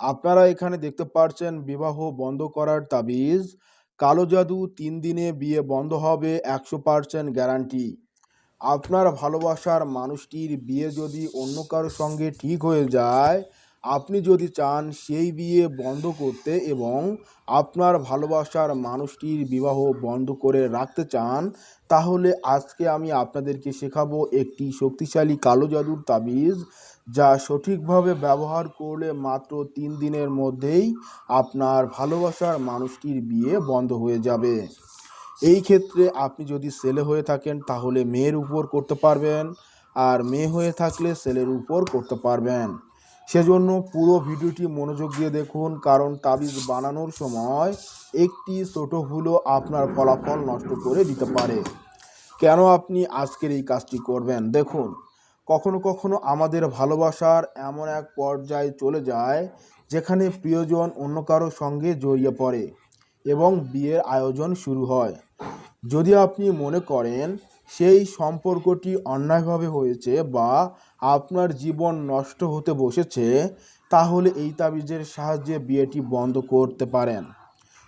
আপনারা এখানে দেখতে পারছেন বিবাহ বন্ধ করার তাবিজ। কালো জাদু তিন দিনে বিয়ে বন্ধ হবে, একশো পার্সেন্ট গ্যারান্টি। আপনার ভালোবাসার মানুষটির বিয়ে যদি অন্য কারোর সঙ্গে ঠিক হয়ে যায় আপনি যদি চান সেই বিয়ে বন্ধ করতে এবং আপনার ভালোবাসার মানুষটির বিবাহ বন্ধ করে রাখতে চান, তাহলে আজকে আমি আপনাদেরকে শেখাবো একটি শক্তিশালী কালো জাদুর তাবিজ যা সঠিকভাবে ব্যবহার করলে মাত্র তিন দিনের মধ্যেই আপনার ভালোবাসার মানুষটির বিয়ে বন্ধ হয়ে যাবে। এই ক্ষেত্রে আপনি যদি ছেলে হয়ে থাকেন, তাহলে মেয়ের উপর করতে পারবেন, আর মেয়ে হয়ে থাকলে ছেলের উপর করতে পারবেন। সেজন্য পুরো ভিডিওটি মনোযোগ দিয়ে দেখুন, কারণ তাবিজ বানানোর সময় একটি ছোট ভুলও আপনার ফলাফল নষ্ট করে দিতে পারে। কেন আপনি আজকের এই কাজটি করবেন? দেখুন, কখনো কখনো আমাদের ভালোবাসার এমন এক পর্যায়ে চলে যায়, যেখানে প্রিয়জন অন্য কারোর সঙ্গে জড়িয়ে পড়ে এবং বিয়ের আয়োজন শুরু হয়। যদি আপনি মনে করেন সেই সম্পর্কটি অন্যায়ভাবে হয়েছে বা আপনার জীবন নষ্ট হতে বসেছে, তাহলে এই তাবিজের সাহায্যে বিয়েটি বন্ধ করতে পারেন।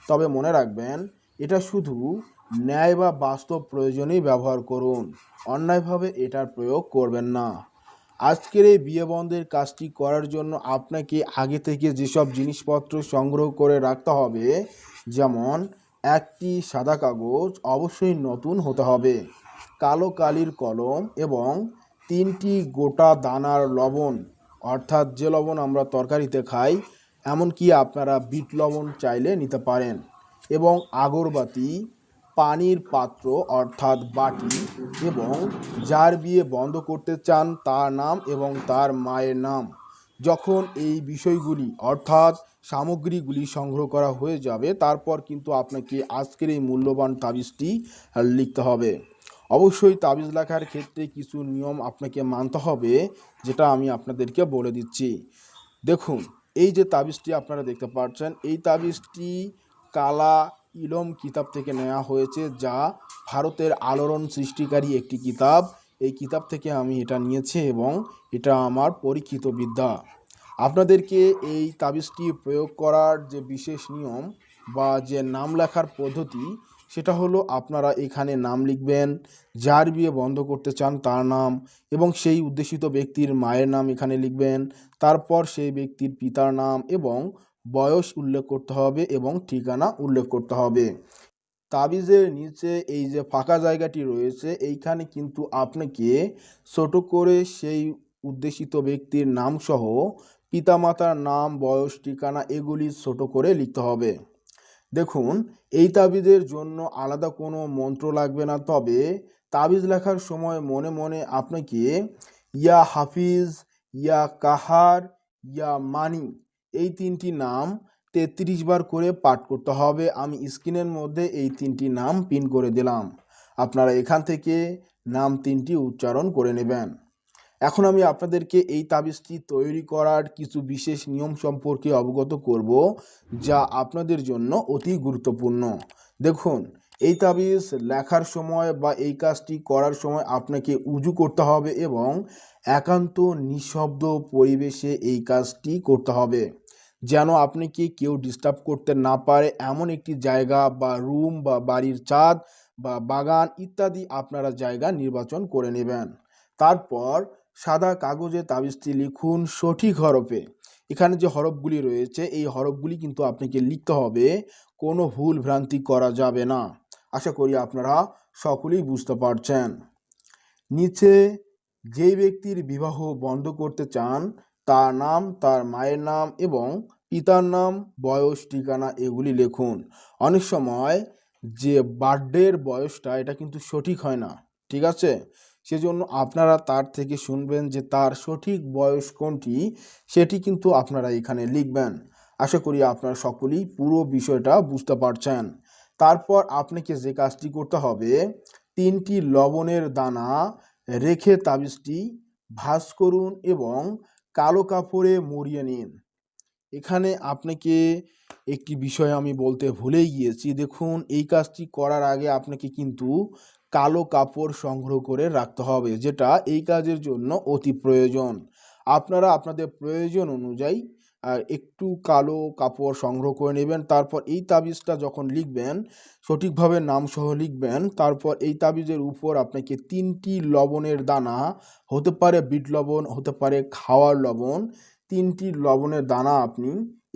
তবে মনে রাখবেন, এটা শুধু ন্যায় বা বাস্তব প্রয়োজনেই ব্যবহার করুন। অন্যায়ভাবে এটার প্রয়োগ করবেন না। আজকের এই বিয়ে বন্ধের কাজটি করার জন্য আপনাকে আগে থেকে যেসব জিনিসপত্র সংগ্রহ করে রাখতে হবে, যেমন একটি সাদা কাগজ অবশ্যই নতুন হতে হবে। কালো কালির কলম এবং তিনটি গোটা দানার লবণ। অর্থাৎ যে লবণ আমরা তরকারিতে খাই, এমনকি আপনারা বিট লবণ চাইলে নিতে পারেন। এবং আগরবাতি, পানির পাত্র, অর্থাৎ বাটি এবং যার বিয়ে বন্ধ করতে চান তার নাম এবং তার মায়ের নাম। যখন এই বিষয়গুলি, অর্থাৎ সামগ্রীগুলি সংগ্রহ করা হয়ে যাবে, তারপর কিন্তু আপনাকে আজকের এই মূল্যবান তাবিজটি লিখতে হবে। অবশ্যই তাবিজ লেখার ক্ষেত্রে কিছু নিয়ম আপনাকে মানতে হবে, যেটা আমি আপনাদেরকে বলে দিচ্ছি। দেখুন, এই যে তাবিজটি আপনারা দেখতে পাচ্ছেন, এই তাবিজটি কালা ইলম কিতাব থেকে নেওয়া হয়েছে, যা ভারতের আলোড়ন সৃষ্টিকারী একটি কিতাব। এই কিতাব থেকে আমি এটা নিয়েছি এবং এটা আমার পরীক্ষিত বিদ্যা। আপনাদেরকে এই তাবিজটি প্রয়োগ করার যে বিশেষ নিয়ম বা যে নাম লেখার পদ্ধতি সেটা হলো আপনারা এখানে নাম লিখবেন, যার বিয়ে বন্ধ করতে চান তার নাম এবং সেই উদ্দেশিত ব্যক্তির মায়ের নাম এখানে লিখবেন, তারপর সেই ব্যক্তির পিতার নাম এবং বয়স উল্লেখ করতে হবে এবং ঠিকানা উল্লেখ করতে হবে। তাবিজের নিচে এই যে ফাঁকা জায়গাটি রয়েছে, এইখানে কিন্তু আপনাকে ছোট করে সেই উদ্দেশিত ব্যক্তির নাম সহ পিতামাতার নাম, বয়স, ঠিকানা এগুলি ছোট করে লিখতে হবে। দেখুন, এই তাবিজের জন্য আলাদা কোনো মন্ত্র লাগবে না, তবে তাবিজ লেখার সময় মনে মনে আপনাকে ইয়া হাফিজ, ইয়া কাহার, ইয়া মানি এই তিনটি নাম তেত্রিশ বার করে পাঠ করতে হবে। আমি স্ক্রিনের মধ্যে এই তিনটি নাম পিন করে দিলাম। আপনারা এখান থেকে নাম তিনটি উচ্চারণ করে নেবেন। এখন আমি আপনাদেরকে এই তাবিজটি তৈরি করার কিছু বিশেষ নিয়ম সম্পর্কে অবগত করব, যা আপনাদের জন্য অতি গুরুত্বপূর্ণ। দেখুন, এই তাবিজ লেখার সময় বা এই কাজটি করার সময় আপনাকে উজু করতে হবে এবং একান্ত নিঃশব্দ পরিবেশে এই কাজটি করতে হবে, যেন আপনাকে কেউ ডিস্টার্ব করতে না পারে এমন একটি জায়গা বা রুম বা বাড়ির ছাদ বা বাগান ইত্যাদি আপনারা জায়গা নির্বাচন করে নেবেন। তারপর সাদা কাগজে তাবিজটি লিখুন সঠিক হরফে। এখানে যে হরফগুলি রয়েছে, এই হরফগুলি কিন্তু আপনাকে লিখতে হবে, কোনো ভুল ভ্রান্তি করা যাবে না। আশা করি আপনারা সকলেই বুঝতে পারছেন। নিচে যেই ব্যক্তির বিবাহ বন্ধ করতে চান, তার নাম, তার মায়ের নাম এবং পিতার নাম, বয়স, ঠিকানা এগুলি লিখুন। অনেক সময় যে বার্থডের বয়সটা, এটা কিন্তু সঠিক হয় না, ঠিক আছে? সেজন্য আপনারা তার থেকে শুনবেন যে তার সঠিক বয়স কোনটি, সেটি কিন্তু আপনারা এখানে লিখবেন। আশা করি আপনারা সকলেই পুরো বিষয়টা বুঝতে পারছেন। তারপর আপনাকে যে কাজটি করতে হবে, তিনটি লবণের দানা রেখে তাবিজটি ভাঁজ করুন এবং কালো কাপড়ে মরিয়ে নিন। এখানে আপনাকে একটি বিষয় আমি বলতে ভুলেই গিয়েছি। দেখুন, এই কাজটি করার আগে আপনাকে কিন্তু কালো কাপড় সংগ্রহ করে রাখতে হবে, যেটা এই কাজের জন্য অতি প্রয়োজন। আপনারা আপনাদের প্রয়োজন অনুযায়ী একটু কালো কাপড় সংগ্রহ করে নেবেন, তারপর এই তাবিজটা যখন লিখবেন, সঠিকভাবে নামসহ লিখবেন, তারপর এই তাবিজের উপর আপনাকে তিনটি লবণের দানা, হতে পারে বিট লবণ, হতে পারে খাওয়ার লবণ, তিনটি লবণের দানা আপনি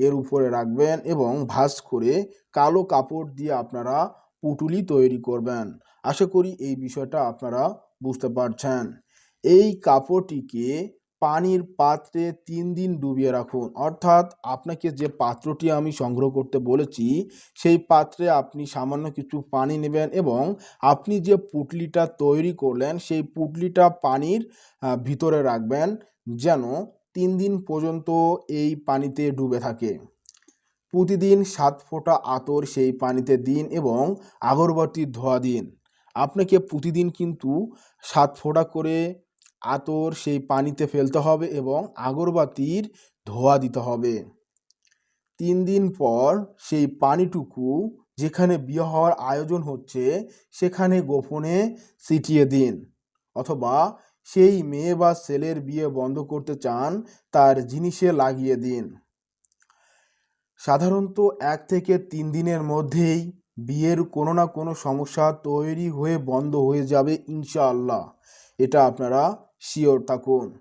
এর উপরে রাখবেন এবং ভাঁজ করে কালো কাপড় দিয়ে আপনারা পুটুলি তৈরি করবেন। আশা করি এই বিষয়টা আপনারা বুঝতে পারছেন। এই কাপড়টিকে পানির পাত্রে তিন দিন ডুবিয়ে রাখুন। অর্থাৎ আপনাকে যে পাত্রটি আমি সংগ্রহ করতে বলেছি, সেই পাত্রে আপনি সামান্য কিছু পানি নেবেন এবং আপনি যে পুটলিটা তৈরি করলেন, সেই পুটলিটা পানির ভিতরে রাখবেন যেন তিন দিন পর্যন্ত এই পানিতে ডুবে থাকে। প্রতিদিন সাত ফোঁটা আতর সেই পানিতে দিন এবং আগরবাতির ধোয়া দিন। আপনাকে প্রতিদিন কিন্তু সাত ফোঁটা করে আতর সেই পানিতে ফেলতে হবে এবং আগরবাতির ধোয়া দিতে হবে। তিন দিন পর সেই পানিটুকু যেখানে বিয়ে হওয়ার আয়োজন হচ্ছে, সেখানে গোপনে ছিটিয়ে দিন। অথবা সেই মেয়ে বা ছেলের বিয়ে বন্ধ করতে চান, তার জিনিসে লাগিয়ে দিন। সাধারণত এক থেকে তিন দিনের মধ্যেই বিয়ের কোনো না কোনো সমস্যা তৈরি হয়ে বন্ধ হয়ে যাবে ইনশাআল্লাহ। এটা আপনারা শিওর থাকুন।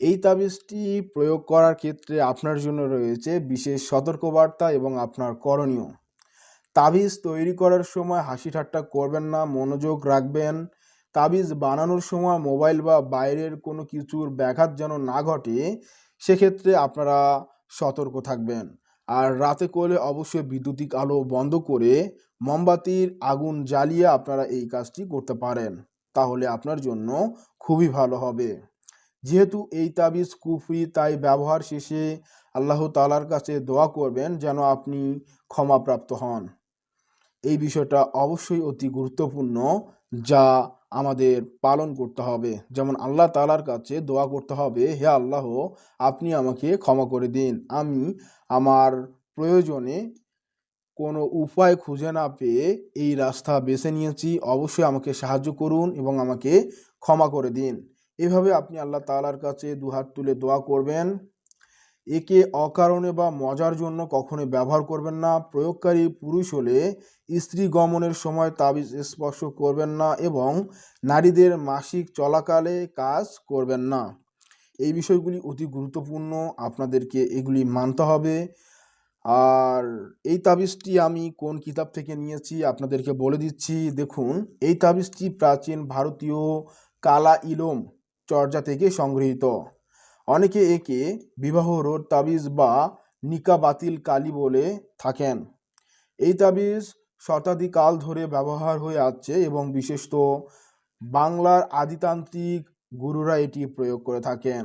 এই তাবিজটি প্রয়োগ করার ক্ষেত্রে আপনার জন্য রয়েছে বিশেষ সতর্কবার্তা এবং আপনার করণীয়। তাবিজ তৈরি করার সময় হাসি ঠাট্টা করবেন না, মনোযোগ রাখবেন। তাবিজ বানানোর সময় মোবাইল বা বাইরের কোনো কিছুর ব্যাঘাত যেন না ঘটে, সেক্ষেত্রে আপনারা সতর্ক থাকবেন। আর রাতে করলে অবশ্যই বিদ্যুতিক আলো বন্ধ করে মোমবাতির আগুন জ্বালিয়ে আপনারা এই কাজটি করতে পারেন। তাহলে আপনার জন্য খুবই ভালো হবে। যেহেতু এই তাবিজ কুফরি তাই ব্যবহার শেষে আল্লাহ তালার কাছে দোয়া করবেন যেন আপনি ক্ষমাপ্রাপ্ত হন। এই বিষয়টা অবশ্যই অতি গুরুত্বপূর্ণ যা আমাদের পালন করতে হবে। যেমন আল্লাহ তালার কাছে দোয়া করতে হবে, হে আল্লাহ, আপনি আমাকে ক্ষমা করে দিন। আমি আমার প্রয়োজনে কোনো উপায় খুঁজে না পেয়ে এই রাস্তা বেছে নিয়েছি। অবশ্যই আমাকে সাহায্য করুন এবং আমাকে ক্ষমা করে দিন। এভাবে আপনি আল্লাহ তালার কাছে দুহাত তুলে দোয়া করবেন। একে অকারণে বা মজার জন্য কখনোই ব্যবহার করবেন না। প্রয়োগকারী পুরুষ হলে স্ত্রী গমনের সময় তাবিজ স্পর্শ করবেন না এবং নারীদের মাসিক চলাকালে কাজ করবেন না। এই বিষয়গুলি অতি গুরুত্বপূর্ণ, আপনাদেরকে এগুলি মানতে হবে। আর এই তাবিজটি আমি কোন কিতাব থেকে নিয়েছি আপনাদেরকে বলে দিচ্ছি। দেখুন, এই তাবিজটি প্রাচীন ভারতীয় কালা ইলম চর্যা থেকে সংগৃহীত। অনেকে একে বিবাহ রোড তাবিজ বা নিকা বাতিল কালি বলে থাকেন। এই তাবিজ শতাধিকাল ধরে ব্যবহার হয়ে আসছে এবং বিশেষত বাংলার আদিতান্ত্রিক গুরুরা এটি প্রয়োগ করে থাকেন।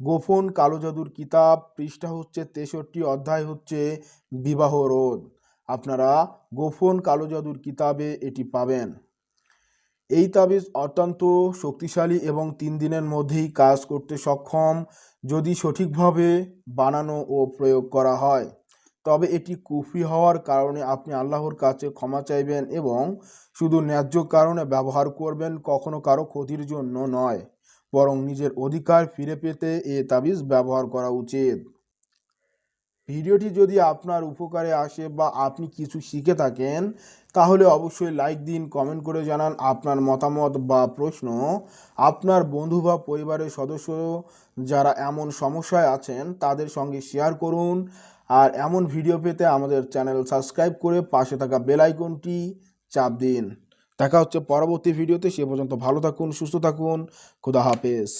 গোপন কালো জাদুর কিতাব পৃষ্ঠা হচ্ছে তেষট্টি, অধ্যায় হচ্ছে বিবাহ রোধ। আপনারা গোপন কালো জাদুর কিতাবে এটি পাবেন। এই তাবিজ অত্যন্ত শক্তিশালী এবং তিন দিনের মধ্যেই কাজ করতে সক্ষম যদি সঠিকভাবে বানানো ও প্রয়োগ করা হয়। তবে এটি কুফরি হওয়ার কারণে আপনি আল্লাহর কাছে ক্ষমা চাইবেন এবং শুধু ন্যায্য কারণে ব্যবহার করবেন কখনো কারও ক্ষতির জন্য নয়, বরং নিজের অধিকার ফিরে পেতে এ তাবিজ ব্যবহার করা উচিত। ভিডিওটি যদি আপনার উপকারে আসে বা আপনি কিছু শিখে থাকেন, তাহলে অবশ্যই লাইক দিন কমেন্ট করে জানান আপনার মতামত বা প্রশ্ন। আপনার বন্ধু বা পরিবারের সদস্য যারা এমন সমস্যায় আছেন, তাদের সঙ্গে শেয়ার করুন। আর এমন ভিডিও পেতে আমাদের চ্যানেল সাবস্ক্রাইব করে পাশে থাকা বেল আইকনটি চাপ দিন। দেখা হচ্ছে পরবর্তী ভিডিওতে সে পর্যন্ত ভালো থাকুন, সুস্থ থাকুন। খুদা হাফেজ।